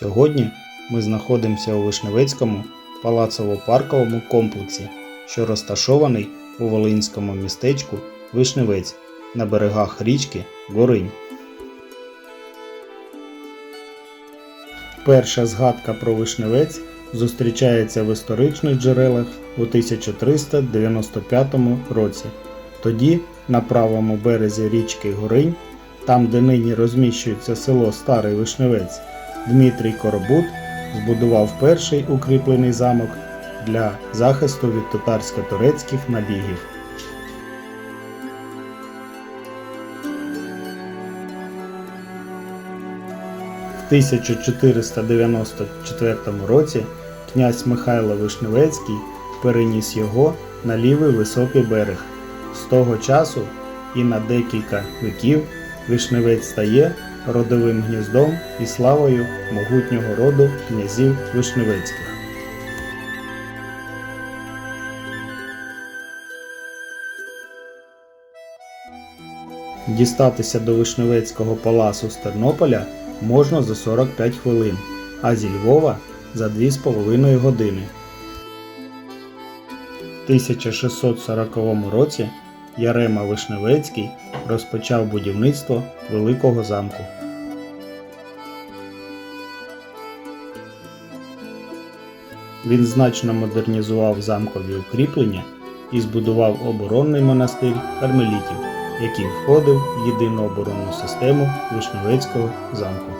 Сьогодні ми знаходимося у Вишневецькому палацово-парковому комплексі, що розташований у волинському містечку Вишневець на берегах річки Горинь. Перша згадка про Вишневець зустрічається в історичних джерелах у 1395 році. Тоді на правому березі річки Горинь, там де нині розміщується село Старий Вишневець, Дмитрій Коробут збудував перший укріплений замок для захисту від татарсько-турецьких набігів. В 1494 році князь Михайло Вишневецький переніс його на лівий високий берег. З того часу і на декілька віків Вишневець стає родовим гніздом і славою могутнього роду князів Вишневецьких. Дістатися до Вишневецького палацу з Тернополя можна за 45 хвилин, а зі Львова за 2,5 години. В 1640 році Ярема Вишневецький розпочав будівництво Великого замку. Він значно модернізував замкові укріплення і збудував оборонний монастир кармелітів, який входив в єдину оборонну систему Вишневецького замку.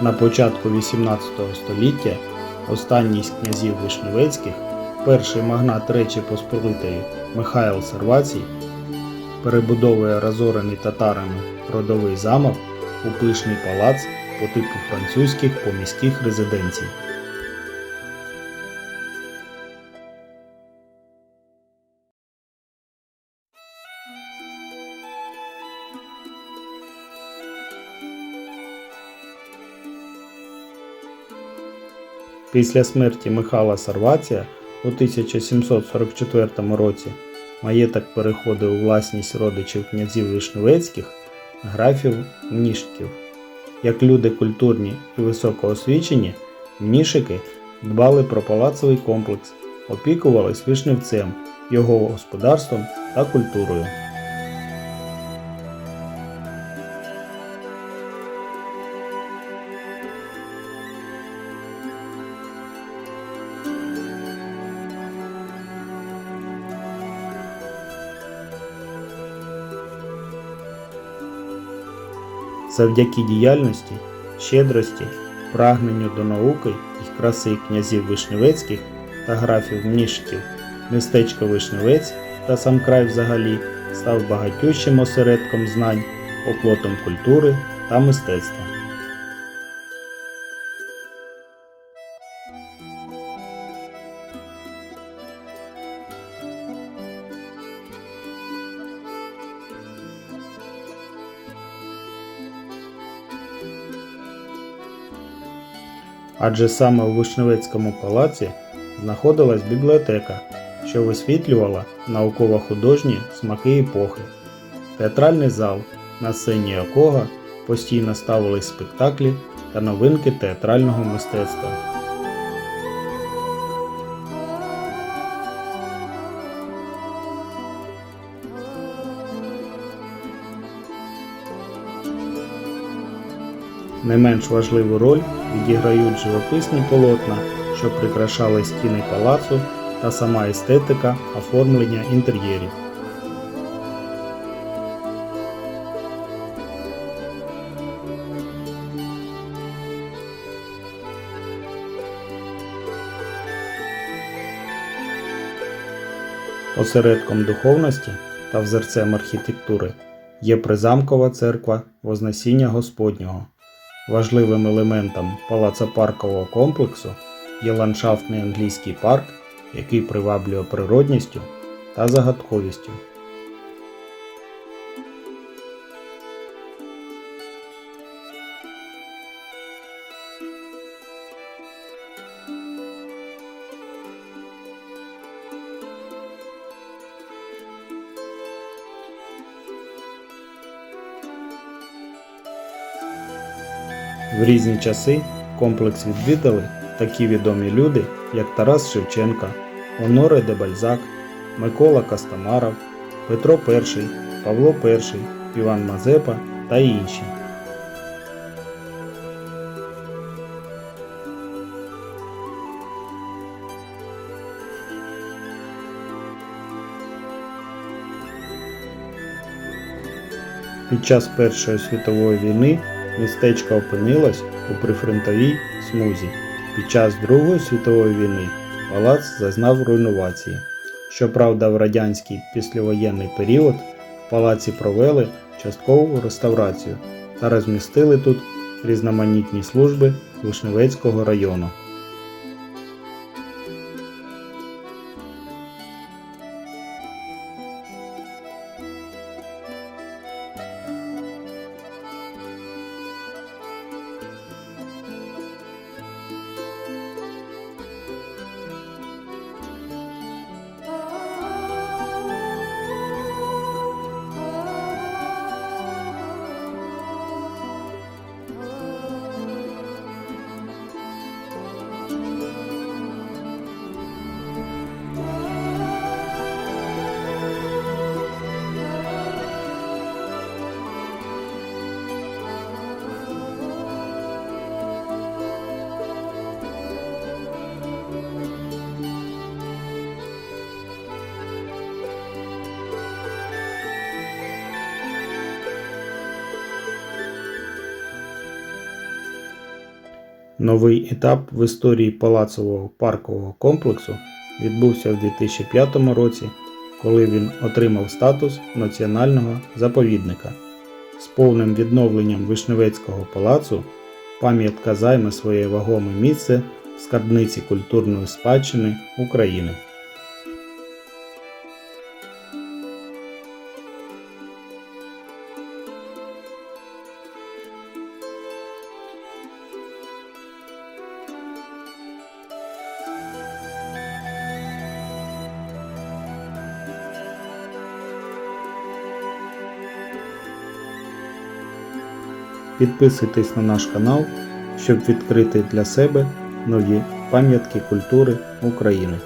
На початку XVIII століття останній з князів Вишневецьких, перший магнат Речі Посполитої Михайло Сарвацій, перебудовує розорений татарами родовий замок у пишний палац по типу французьких поміських резиденцій. Після смерті Михайла Сарвація у 1744 році маєток переходив у власність родичів князів Вишневецьких, графів Мнішків. Як люди культурні і високоосвічені, мнішики дбали про палацовий комплекс, опікувались вишневцем, його господарством та культурою. Завдяки діяльності, щедрості, прагненню до науки і краси князів Вишневецьких та графів Мнішків, містечко Вишневець та сам край взагалі став багатющим осередком знань, оплотом культури та мистецтва. Адже саме у Вишневецькому палаці знаходилась бібліотека, що висвітлювала науково-художні смаки епохи, театральний зал, на сцені якого постійно ставились спектаклі та новинки театрального мистецтва. Не менш важливу роль відіграють живописні полотна, що прикрашали стіни палацу та сама естетика оформлення інтер'єрів. Осередком духовності та взерцем архітектури є призамкова церква Вознесіння Господнього. Важливим елементом палацопаркового комплексу є ландшафтний англійський парк, який приваблює природністю та загадковістю. В різні часи комплекс відвідали такі відомі люди, як Тарас Шевченка, Оноре де Бальзак, Микола Костомаров, Петро І, Павло І, Іван Мазепа та інші. Під час Першої світової війни містечко опинилось у прифронтовій смузі. Під час Другої світової війни палац зазнав руйнувації. Щоправда, в радянський післявоєнний період в палаці провели часткову реставрацію та розмістили тут різноманітні служби Вишневецького району. Новий етап в історії палацового паркового комплексу відбувся в 2005 році, коли він отримав статус національного заповідника. З повним відновленням Вишневецького палацу пам'ятка займе своє вагоме місце в скарбниці культурної спадщини України. Підписуйтесь на наш канал, щоб відкрити для себе нові пам'ятки культури України.